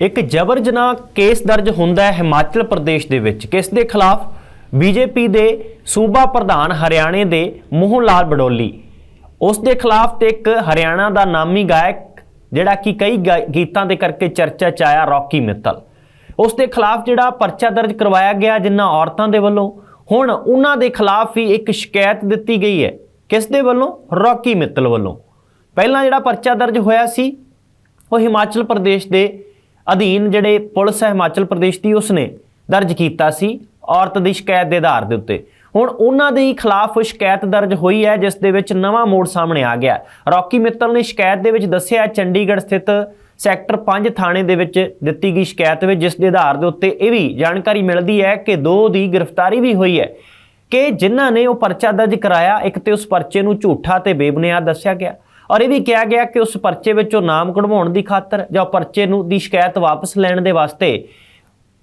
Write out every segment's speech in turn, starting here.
ਇੱਕ ਜਬਰ ਜਨਾਹ ਕੇਸ ਦਰਜ ਹੁੰਦਾ ਹੈ ਹਿਮਾਚਲ ਪ੍ਰਦੇਸ਼ ਦੇ ਵਿੱਚ, ਕਿਸ ਦੇ ਖਿਲਾਫ? ਬੀਜੇਪੀ ਦੇ ਸੂਬਾ ਪ੍ਰਧਾਨ ਹਰਿਆਣੇ ਦੇ ਮੋਹਨ ਲਾਲ ਬਡੋਲੀ। ਉਸ ਦੇ ਖਿਲਾਫ ਤੇ ਇੱਕ ਹਰਿਆਣਾ ਦਾ ਨਾਮੀ ਗਾਇਕ, ਜਿਹੜਾ ਕਿ ਕਈ ਗਾ- ਗੀਤਾਂ ਦੇ ਕਰਕੇ ਚਰਚਾ ਚ ਆਇਆ, ਰੌਕੀ ਮਿੱਤਲ। ਉਸ ਦੇ ਖਿਲਾਫ ਜਿਹੜਾ ਪਰਚਾ ਦਰਜ ਕਰਵਾਇਆ ਗਿਆ ਜਿਨ੍ਹਾਂ ਔਰਤਾਂ ਦੇ ਵੱਲੋਂ, ਹੁਣ ਉਹਨਾਂ ਦੇ ਖਿਲਾਫ ਹੀ ਇੱਕ ਸ਼ਿਕਾਇਤ ਦਿੱਤੀ ਗਈ ਹੈ। ਕਿਸ ਦੇ ਵੱਲੋਂ? ਰੌਕੀ ਮਿੱਤਲ ਵੱਲੋਂ। ਪਹਿਲਾਂ ਜਿਹੜਾ ਪਰਚਾ ਦਰਜ ਹੋਇਆ ਸੀ, ਉਹ ਹਿਮਾਚਲ ਪ੍ਰਦੇਸ਼ ਦੇ ਅਧੀਨ ਜਿਹੜੇ ਪੁਲਿਸ ਹੈ ਹਿਮਾਚਲ ਪ੍ਰਦੇਸ਼ ਦੀ ਉਸਨੇ ਦਰਜ ਕੀਤਾ ਸੀ ਔਰਤ ਦੀ ਸ਼ਿਕਾਇਤ ਦੇ ਆਧਾਰ ਦੇ ਉੱਤੇ। ਹੁਣ ਉਹਨਾਂ ਦੇ ਹੀ ਖਿਲਾਫ ਸ਼ਿਕਾਇਤ ਦਰਜ ਹੋਈ ਹੈ, ਜਿਸ ਦੇ ਵਿੱਚ ਨਵਾਂ ਮੋੜ ਸਾਹਮਣੇ ਆ ਗਿਆ। ਰੌਕੀ ਮਿੱਤਲ ਨੇ ਸ਼ਿਕਾਇਤ ਦੇ ਵਿੱਚ ਦੱਸਿਆ, ਚੰਡੀਗੜ੍ਹ ਸਥਿਤ ਸੈਕਟਰ 5 ਥਾਣੇ ਦੇ ਵਿੱਚ ਦਿੱਤੀ ਗਈ ਸ਼ਿਕਾਇਤ ਵਿੱਚ, ਜਿਸ ਦੇ ਆਧਾਰ ਦੇ ਉੱਤੇ ਇਹ ਵੀ ਜਾਣਕਾਰੀ ਮਿਲਦੀ ਹੈ ਕਿ ਦੋ ਦੀ ਗ੍ਰਿਫਤਾਰੀ ਵੀ ਹੋਈ ਹੈ ਕਿ ਜਿਨ੍ਹਾਂ ਨੇ ਉਹ ਪਰਚਾ ਦਰਜ ਕਰਾਇਆ, ਇੱਕ ਤੇ ਉਸ ਪਰਚੇ ਨੂੰ ਝੂਠਾ ਤੇ ਬੇਬੁਨਿਆਦ ਦੱਸਿਆ ਗਿਆ ਔਰ ਇਹ ਵੀ ਕਿਹਾ ਗਿਆ ਕਿ ਉਸ ਪਰਚੇ ਵਿੱਚੋਂ ਨਾਮ ਕਢਵਾਉਣ ਦੀ ਖਾਤਰ ਜਾਂ ਉਹ ਪਰਚੇ ਨੂੰ ਦੀ ਸ਼ਿਕਾਇਤ ਵਾਪਸ ਲੈਣ ਦੇ ਵਾਸਤੇ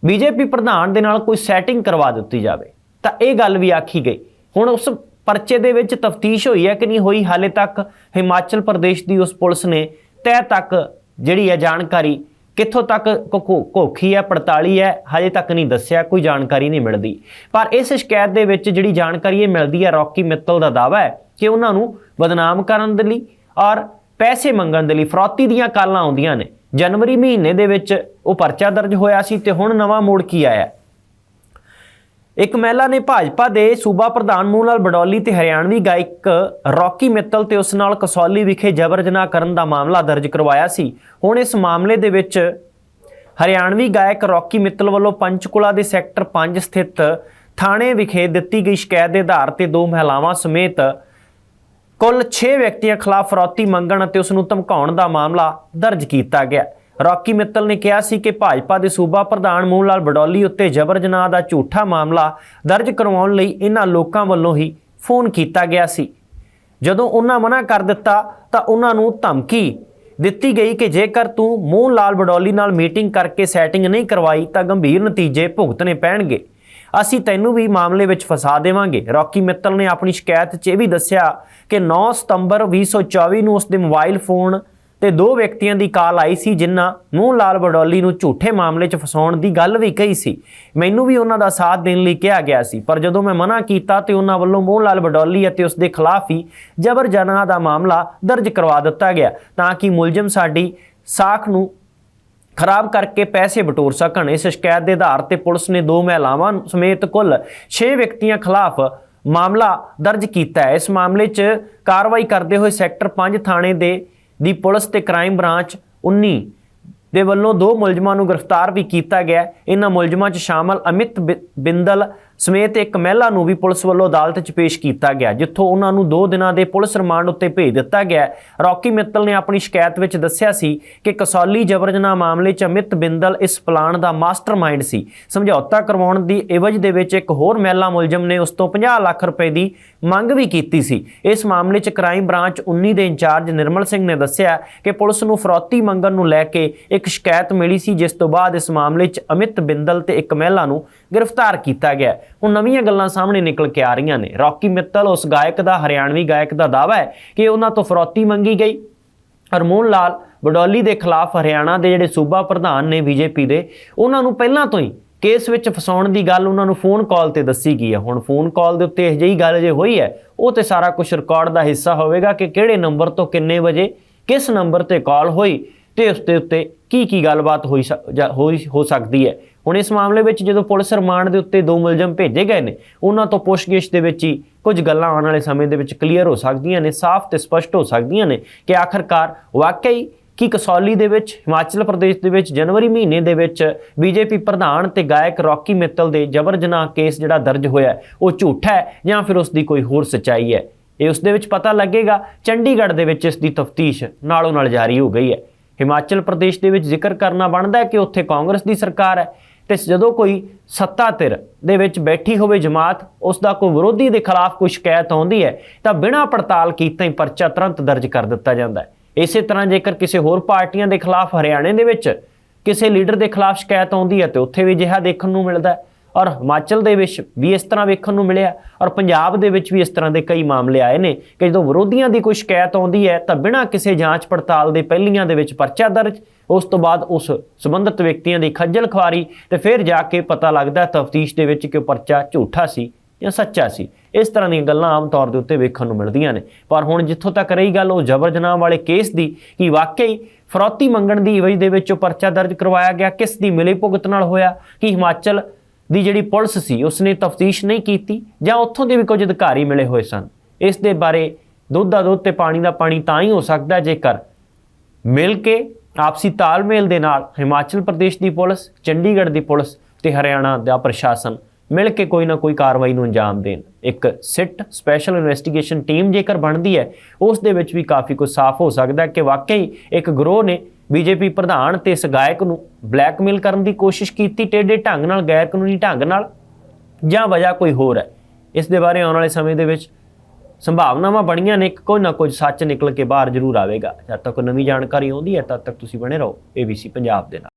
ਬੀਜੇਪੀ ਪ੍ਰਧਾਨ ਦੇ ਨਾਲ ਕੋਈ ਸੈਟਿੰਗ ਕਰਵਾ ਦਿੱਤੀ ਜਾਵੇ। ਤਾਂ ਇਹ ਗੱਲ ਵੀ ਆਖੀ ਗਈ। ਹੁਣ ਉਸ ਪਰਚੇ ਦੇ ਵਿੱਚ ਤਫਤੀਸ਼ ਹੋਈ ਹੈ ਕਿ ਨਹੀਂ ਹੋਈ, ਹਾਲੇ ਤੱਕ ਹਿਮਾਚਲ ਪ੍ਰਦੇਸ਼ ਦੀ ਉਸ ਪੁਲਿਸ ਨੇ ਤਹਿ ਤੱਕ ਜਿਹੜੀ ਹੈ ਜਾਣਕਾਰੀ ਕਿੱਥੋਂ ਤੱਕ ਘੋ- ਘੋ- ਘੋਖੀ ਹੈ, ਪੜਤਾਲੀ ਹੈ ਹਜੇ ਤੱਕ ਨਹੀਂ ਦੱਸਿਆ, ਕੋਈ ਜਾਣਕਾਰੀ ਨਹੀਂ ਮਿਲਦੀ। ਪਰ ਇਸ ਸ਼ਿਕਾਇਤ ਦੇ ਵਿੱਚ ਜਿਹੜੀ ਜਾਣਕਾਰੀ ਇਹ ਮਿਲਦੀ ਹੈ ਰੌਕੀ ਮਿੱਤਲ ਦਾ ਦਾਵਾ ਹੈ ਕਿ ਉਹਨਾਂ ਨੂੰ ਬਦਨਾਮ ਕਰਨ ਦੇ ਲਈ ਔਰ ਪੈਸੇ ਮੰਗਣ ਦੇ ਲਈ ਫਰੌਤੀ ਦੀਆਂ ਕਾਲਾਂ ਆਉਂਦੀਆਂ ਨੇ। ਜਨਵਰੀ ਮਹੀਨੇ ਦੇ ਵਿੱਚ ਉਹ ਪਰਚਾ ਦਰਜ ਹੋਇਆ ਸੀ ਤੇ ਹੁਣ ਨਵਾਂ ਮੋੜ ਕੀ ਆਇਆ? ਇੱਕ ਮਹਿਲਾ ਨੇ ਭਾਜਪਾ ਦੇ ਸੂਬਾ ਪ੍ਰਧਾਨ ਮੂੰਹ ਲਾਲ ਬਡੌਲੀ ਤੇ ਹਰਿਆਣਵੀ ਗਾਇਕ ਰੌਕੀ ਮਿੱਤਲ ਤੇ ਉਸ ਨਾਲ ਕਸੌਲੀ ਵਿਖੇ ਜਬਰ ਜਨਾਹ ਕਰਨ ਦਾ ਮਾਮਲਾ ਦਰਜ ਕਰਵਾਇਆ ਸੀ। ਹੁਣ ਇਸ ਮਾਮਲੇ ਦੇ ਵਿੱਚ ਹਰਿਆਣਵੀ ਗਾਇਕ ਰੌਕੀ ਮਿੱਤਲ ਵੱਲੋਂ ਪੰਚਕੁਲਾ ਦੇ ਸੈਕਟਰ 5 ਸਥਿਤ ਥਾਣੇ ਵਿਖੇ ਦਿੱਤੀ ਗਈ ਸ਼ਿਕਾਇਤ ਦੇ ਆਧਾਰ ਤੇ ਦੋ ਮਹਿਲਾਵਾਂ ਸਮੇਤ ਕੁੱਲ 6 ਵਿਅਕਤੀਆਂ ਖਿਲਾਫ ਫਰੌਤੀ ਮੰਗਣ ਅਤੇ ਉਸ ਨੂੰ ਧਮਕਾਉਣ ਦਾ ਮਾਮਲਾ ਦਰਜ ਕੀਤਾ ਗਿਆ। ਰੌਕੀ ਮਿੱਤਲ ਨੇ ਕਿਹਾ ਸੀ ਕਿ ਭਾਜਪਾ ਦੇ ਸੂਬਾ ਪ੍ਰਧਾਨ ਮੋਹਨ ਲਾਲ ਬਡੌਲੀ ਉੱਤੇ ਜਬਰ ਜਨਾਹ ਦਾ ਝੂਠਾ ਮਾਮਲਾ ਦਰਜ ਕਰਵਾਉਣ ਲਈ ਇਹਨਾਂ ਲੋਕਾਂ ਵੱਲੋਂ ਹੀ ਫੋਨ ਕੀਤਾ ਗਿਆ ਸੀ। ਜਦੋਂ ਉਹਨਾਂ ਮਨਾ ਕਰ ਦਿੱਤਾ ਤਾਂ ਉਹਨਾਂ ਨੂੰ ਧਮਕੀ ਦਿੱਤੀ ਗਈ ਕਿ ਜੇਕਰ ਤੂੰ ਮੋਹਨ ਲਾਲ ਬਡੌਲੀ ਨਾਲ ਮੀਟਿੰਗ ਕਰਕੇ ਸੈਟਿੰਗ ਨਹੀਂ ਕਰਵਾਈ ਤਾਂ ਗੰਭੀਰ ਨਤੀਜੇ ਭੁਗਤਣੇ ਪੈਣਗੇ। ਅਸੀਂ ਤੈਨੂੰ ਵੀ ਮਾਮਲੇ ਵਿੱਚ ਫਸਾ ਦੇਵਾਂਗੇ। ਰੌਕੀ ਮਿੱਤਲ ਨੇ ਆਪਣੀ ਸ਼ਿਕਾਇਤ 'ਚ ਇਹ ਵੀ ਦੱਸਿਆ ਕਿ 9 ਸਤੰਬਰ 2024 ਨੂੰ ਉਸ ਦੇ ਮੋਬਾਈਲ ਫੋਨ ਤੇ ਦੋ ਵਿਅਕਤੀਆਂ ਦੀ ਕਾਲ ਆਈ ਸੀ, ਜਿਨ੍ਹਾਂ ਮੂੰਹ ਲਾਲ ਬਡੌਲੀ ਨੂੰ ਝੂਠੇ ਮਾਮਲੇ 'ਚ ਫਸਾਉਣ ਦੀ ਗੱਲ ਵੀ ਕਹੀ ਸੀ। ਮੈਨੂੰ ਵੀ ਉਹਨਾਂ ਦਾ ਸਾਥ ਦੇਣ ਲਈ ਕਿਹਾ ਗਿਆ ਸੀ, ਪਰ ਜਦੋਂ ਮੈਂ ਮਨਾ ਕੀਤਾ ਤੇ ਉਹਨਾਂ ਵੱਲੋਂ ਮੋਹਨ ਲਾਲ ਬਡੌਲੀ ਅਤੇ ਉਸ ਦੇ ਖਿਲਾਫ ਹੀ ਜਬਰ ਜਨਾਹ ਦਾ ਮਾਮਲਾ ਦਰਜ ਕਰਵਾ ਦਿੱਤਾ ਗਿਆ ਤਾਂ ਕਿ ਮੁਲਜ਼ਮ ਸਾਡੀ ਸਾਖ ਨੂੰ ਖਰਾਬ ਕਰਕੇ ਪੈਸੇ ਬਟੋਰ ਸਕਣ। ਇਸ ਸ਼ਿਕਾਇਤ ਦੇ ਆਧਾਰ ਤੇ ਪੁਲਿਸ ਨੇ ਦੋ ਮਹਿਲਾਵਾਂ ਸਮੇਤ ਕੁੱਲ 6 ਵਿਅਕਤੀਆਂ ਖਿਲਾਫ ਮਾਮਲਾ ਦਰਜ ਕੀਤਾ ਹੈ। ਇਸ ਮਾਮਲੇ 'ਚ ਕਾਰਵਾਈ ਕਰਦੇ ਹੋਏ ਸੈਕਟਰ 5 ਥਾਣੇ ਦੇ ਦੀ ਪੁਲਿਸ ਤੇ ਕ੍ਰਾਈਮ ਬ੍ਰਾਂਚ 19 ਦੇ ਵੱਲੋਂ ਦੋ ਮੁਲਜ਼ਮਾਂ ਨੂੰ ਗ੍ਰਿਫਤਾਰ ਵੀ ਕੀਤਾ ਗਿਆ ਇਹਨਾਂ ਮੁਲਜ਼ਮਾਂ 'ਚ ਸ਼ਾਮਲ ਅਮਿਤ ਬਿ- ਬਿੰਦਲ ਸਮੇਤ ਇੱਕ ਮਹਿਲਾ ਨੂੰ ਵੀ ਪੁਲਿਸ ਵੱਲੋਂ ਅਦਾਲਤ 'ਚ ਪੇਸ਼ ਕੀਤਾ ਗਿਆ, ਜਿੱਥੋਂ ਉਹਨਾਂ ਨੂੰ 2 ਦਿਨਾਂ ਦੇ ਪੁਲਿਸ ਰਿਮਾਂਡ ਉੱਤੇ ਭੇਜ ਦਿੱਤਾ ਗਿਆ। ਰੌਕੀ ਮਿੱਤਲ ਨੇ ਆਪਣੀ ਸ਼ਿਕਾਇਤ ਵਿੱਚ ਦੱਸਿਆ ਸੀ ਕਿ ਕਸੌਲੀ ਜਬਰ ਜਨਾਹ ਮਾਮਲੇ 'ਚ ਅਮਿਤ ਬਿੰਦਲ ਇਸ ਪਲਾਨ ਦਾ ਮਾਸਟਰਮਾਈਂਡ ਸੀ। ਸਮਝੌਤਾ ਕਰਵਾਉਣ ਦੀ ਇਵਜ ਦੇ ਵਿੱਚ ਇੱਕ ਹੋਰ ਮਹਿਲਾ ਮੁਲਜ਼ਮ ਨੇ ਉਸ ਤੋਂ 50 ਲੱਖ ਰੁਪਏ ਦੀ ਮੰਗ ਵੀ ਕੀਤੀ ਸੀ। ਇਸ ਮਾਮਲੇ 'ਚ ਕ੍ਰਾਈਮ ਬ੍ਰਾਂਚ 19 ਦੇ ਇੰਚਾਰਜ ਨਿਰਮਲ ਸਿੰਘ ਨੇ ਦੱਸਿਆ ਕਿ ਪੁਲਿਸ ਨੂੰ ਫਰੌਤੀ ਮੰਗਣ ਨੂੰ ਲੈ ਕੇ ਇੱਕ ਸ਼ਿਕਾਇਤ ਮਿਲੀ ਸੀ, ਜਿਸ ਤੋਂ ਬਾਅਦ ਇਸ ਮਾਮਲੇ 'ਚ ਅਮਿਤ ਬਿੰਦਲ ਤੇ ਇੱਕ ਮਹਿਲਾ ਨੂੰ ਗ੍ਰਿਫਤਾਰ ਕੀਤਾ ਗਿਆ। ਹੁਣ ਨਵੀਆਂ ਗੱਲਾਂ ਸਾਹਮਣੇ ਨਿਕਲ ਕੇ ਆ ਰਹੀਆਂ ਨੇ। ਰੌਕੀ ਮਿੱਤਲ ਉਸ ਗਾਇਕ ਦਾ, ਹਰਿਆਣਵੀ ਗਾਇਕ ਦਾ ਦਾਅਵਾ ਹੈ ਕਿ ਉਹਨਾਂ ਤੋਂ ਫਰੋਤੀ ਮੰਗੀ ਗਈ। ਹਰਮੋਨ ਲਾਲ ਬਡੌਲੀ ਦੇ ਖਿਲਾਫ ਹਰਿਆਣਾ ਦੇ ਜਿਹੜੇ ਸੂਬਾ ਪ੍ਰਧਾਨ ਨੇ ਬੀਜੇਪੀ ਦੇ, ਉਹਨਾਂ ਨੂੰ ਪਹਿਲਾਂ ਤੋਂ ਹੀ ਕੇਸ ਵਿੱਚ ਫਸਾਉਣ ਦੀ ਗੱਲ ਉਹਨਾਂ ਨੂੰ ਫੋਨ ਕਾਲ ਤੇ ਦੱਸੀ ਗਈ ਹੈ। ਹੁਣ ਫੋਨ ਕਾਲ ਦੇ ਉੱਤੇ ਇਹ ਜਿਹੀ ਗੱਲ ਜੇ ਹੋਈ ਹੈ, ਉਹ ਤੇ ਸਾਰਾ ਕੁਝ ਰਿਕਾਰਡ ਦਾ ਹਿੱਸਾ ਹੋਵੇਗਾ ਕਿ ਕਿਹੜੇ ਨੰਬਰ ਤੋਂ ਕਿੰਨੇ ਵਜੇ ਕਿਸ ਨੰਬਰ ਤੇ ਕਾਲ ਹੋਈ ਤੇ ਉਸ ਦੇ ਉੱਤੇ ਕੀ ਕੀ ਗੱਲਬਾਤ ਹੋਈ ਹੋਈ ਹੋ ਸਕਦੀ ਹੈ। ਹੁਣ ਇਸ ਮਾਮਲੇ ਵਿੱਚ ਜਦੋਂ ਪੁਲਿਸ ਰਿਮਾਂਡ ਦੇ ਉੱਤੇ ਦੋ ਮੁਲਜ਼ਮ ਭੇਜੇ ਗਏ ਨੇ, ਉਹਨਾਂ ਤੋਂ ਪੁੱਛਗਿੱਛ ਦੇ ਵਿੱਚ ਹੀ ਕੁਝ ਗੱਲਾਂ ਆਉਣ ਵਾਲੇ ਸਮੇਂ ਦੇ ਵਿੱਚ ਕਲੀਅਰ ਹੋ ਸਕਦੀਆਂ ਨੇ, ਸਾਫ਼ ਤੇ ਸਪਸ਼ਟ ਹੋ ਸਕਦੀਆਂ ਨੇ ਕਿ ਆਖਰਕਾਰ ਵਾਕਈ ਕਿ ਕਸੌਲੀ ਦੇ ਵਿੱਚ, ਹਿਮਾਚਲ ਪ੍ਰਦੇਸ਼ ਦੇ ਵਿੱਚ ਜਨਵਰੀ ਮਹੀਨੇ ਦੇ ਵਿੱਚ ਬੀਜੇਪੀ ਪ੍ਰਧਾਨ ਤੇ ਗਾਇਕ ਰੌਕੀ ਮਿੱਤਲ ਦੇ ਜਬਰ ਜਨਾਹ ਕੇਸ ਜਿਹੜਾ ਦਰਜ ਹੋਇਆ ਉਹ ਝੂਠਾ ਹੈ ਜਾਂ ਫਿਰ ਉਸ ਦੀ ਕੋਈ ਹੋਰ ਸਚਾਈ ਹੈ? ਇਹ ਉਸ ਦੇ ਵਿੱਚ ਪਤਾ ਲੱਗੇਗਾ, ਚੰਡੀਗੜ੍ਹ ਦੇ ਵਿੱਚ ਇਸ ਦੀ ਤਫਤੀਸ਼ ਨਾਲੋਂ ਨਾਲ ਜਾਰੀ ਹੋ ਗਈ ਹੈ। ਹਿਮਾਚਲ ਪ੍ਰਦੇਸ਼ ਦੇ ਵਿੱਚ ਜ਼ਿਕਰ ਕਰਨਾ ਬਣਦਾ ਹੈ ਕਿ ਉੱਥੇ ਕਾਂਗਰਸ ਦੀ ਸਰਕਾਰ ਹੈ ਤੇ ਜਦੋਂ ਕੋਈ ਸੱਤਾ ਧਿਰ ਦੇ ਵਿੱਚ ਬੈਠੀ ਹੋਵੇ ਜਮਾਤ, ਉਸ ਦਾ ਕੋਈ ਵਿਰੋਧੀ ਦੇ ਖਿਲਾਫ ਕੋਈ ਸ਼ਿਕਾਇਤ ਆਉਂਦੀ ਹੈ, ਤਾਂ ਬਿਨਾਂ ਪੜਤਾਲ ਕੀਤੇ ਹੀ ਪਰਚਾ ਤੁਰੰਤ ਦਰਜ ਕਰ ਦਿੱਤਾ ਜਾਂਦਾ ਹੈ। ਇਸੇ ਤਰ੍ਹਾਂ ਜੇਕਰ ਕਿਸੇ ਹੋਰ ਪਾਰਟੀਆਂ ਦੇ ਖਿਲਾਫ, ਹਰਿਆਣੇ ਦੇ ਵਿੱਚ ਕਿਸੇ ਲੀਡਰ ਦੇ ਖਿਲਾਫ ਸ਼ਿਕਾਇਤ ਆਉਂਦੀ ਹੈ, ਤੇ ਉੱਥੇ ਵੀ ਜਿਹਾ ਦੇਖਣ ਨੂੰ ਮਿਲਦਾ ਹੈ। ਔਰ ਹਿਮਾਚਲ ਦੇ ਵਿੱਚ ਵੀ ਇਸ ਤਰ੍ਹਾਂ ਵੇਖਣ ਨੂੰ ਮਿਲਿਆ ਔਰ ਪੰਜਾਬ ਦੇ ਵਿੱਚ ਵੀ ਇਸ ਤਰ੍ਹਾਂ ਦੇ ਕਈ ਮਾਮਲੇ ਆਏ ਨੇ ਕਿ ਜਦੋਂ ਵਿਰੋਧੀਆਂ ਦੀ ਕੋਈ ਸ਼ਿਕਾਇਤ ਆਉਂਦੀ ਹੈ ਤਾਂ ਬਿਨਾਂ ਕਿਸੇ ਜਾਂਚ ਪੜਤਾਲ ਦੇ ਪਹਿਲੀਆਂ ਦੇ ਵਿੱਚ ਪਰਚਾ ਦਰਜ, ਉਸ ਤੋਂ ਬਾਅਦ ਉਸ ਸੰਬੰਧਿਤ ਵਿਅਕਤੀਆਂ ਦੀ ਖੱਜਲ ਖੁਆਰੀ ਤੇ ਫਿਰ ਜਾ ਕੇ ਪਤਾ ਲੱਗਦਾ ਤਫਤੀਸ਼ ਦੇ ਵਿੱਚ ਕਿ ਉਹ ਪਰਚਾ ਝੂਠਾ ਸੀ ਜਾਂ ਸੱਚਾ ਸੀ। ਇਸ ਤਰ੍ਹਾਂ ਦੀਆਂ ਗੱਲਾਂ ਆਮ ਤੌਰ ਦੇ ਉੱਤੇ ਵੇਖਣ ਨੂੰ ਮਿਲਦੀਆਂ ਨੇ। ਪਰ ਹੁਣ ਜਿੱਥੋਂ ਤੱਕ ਰਹੀ ਗੱਲ, ਉਹ ਜਬਰ ਜਨਾਹ ਵਾਲੇ ਕੇਸ ਦੀ ਕਿ ਵਾਕਈ ਫਰੌਤੀ ਮੰਗਣ ਦੀ ਵਜ੍ਹਾ ਦੇ ਵਿੱਚ ਉਹ ਪਰਚਾ ਦਰਜ ਕਰਵਾਇਆ ਗਿਆ, ਕਿਸ ਦੀ ਮਿਲੀ ਭੁਗਤ ਨਾਲ ਹੋਇਆ, ਕਿ ਹਿਮਾਚਲ ਦੀ ਜਿਹੜੀ ਪੁਲਿਸ ਸੀ, ਉਸਨੇ ਤਫਤੀਸ਼ ਨਹੀਂ ਕੀਤੀ ਜਾਂ ਉੱਥੋਂ ਦੇ ਵੀ ਕੁਝ ਅਧਿਕਾਰੀ ਮਿਲੇ ਹੋਏ ਸਨ। ਇਸ ਦੇ ਬਾਰੇ ਦੁੱਧ ਦਾ ਦੁੱਧ ਤੇ ਪਾਣੀ ਦਾ ਪਾਣੀ ਤਾਂ ਹੀ ਹੋ ਸਕਦਾ ਜੇਕਰ ਮਿਲ ਕੇ ਆਪਸੀ ਤਾਲਮੇਲ ਦੇ ਨਾਲ ਹਿਮਾਚਲ ਪ੍ਰਦੇਸ਼ ਦੀ ਪੁਲਿਸ, ਚੰਡੀਗੜ੍ਹ ਦੀ ਪੁਲਿਸ ਤੇ ਹਰਿਆਣਾ ਦਾ ਪ੍ਰਸ਼ਾਸਨ ਮਿਲ ਕੇ ਕੋਈ ਨਾ ਕੋਈ ਕਾਰਵਾਈ ਨੂੰ ਅੰਜਾਮ ਦੇਣ। ਇੱਕ ਸਿਟ ਸਪੈਸ਼ਲ ਇਨਵੈਸਟੀਗੇਸ਼ਨ ਟੀਮ ਜੇਕਰ ਬਣਦੀ ਹੈ, ਉਸ ਦੇ ਵਿੱਚ ਵੀ ਕਾਫੀ ਕੁਝ ਸਾਫ਼ ਹੋ ਸਕਦਾ ਕਿ ਵਾਕਈ ਇੱਕ ਗਰੋਹ ਨੇ ਬੀਜੇਪੀ ਪ੍ਰਧਾਨ ਤੇ ਇਸ ਗਾਇਕ ਨੂੰ ਬਲੈਕਮੇਲ ਕਰਨ ਦੀ ਕੋਸ਼ਿਸ਼ ਕੀਤੀ, ਟੇਢੇ ਢੰਗ ਨਾਲ, ਗੈਰ ਕਾਨੂੰਨੀ ਢੰਗ ਨਾਲ, ਜਾਂ ਵਜ੍ਹਾ ਕੋਈ ਹੋਰ ਹੈ? ਇਸ ਦੇ ਬਾਰੇ ਆਉਣ ਵਾਲੇ ਸਮੇਂ ਦੇ ਵਿੱਚ ਸੰਭਾਵਨਾਵਾਂ ਬਣੀਆਂ ਨੇ ਕਿ ਕੋਈ ਨਾ ਕੁਝ ਸੱਚ ਨਿਕਲ ਕੇ ਬਾਹਰ ਜ਼ਰੂਰ ਆਵੇਗਾ। ਜਦ ਤੱਕ ਨਵੀਂ ਜਾਣਕਾਰੀ ਆਉਂਦੀ ਹੈ, ਤਦ ਤੱਕ ਤੁਸੀਂ ਬਣੇ ਰਹੋ ABC ਪੰਜਾਬ ਦੇ ਨਾਲ।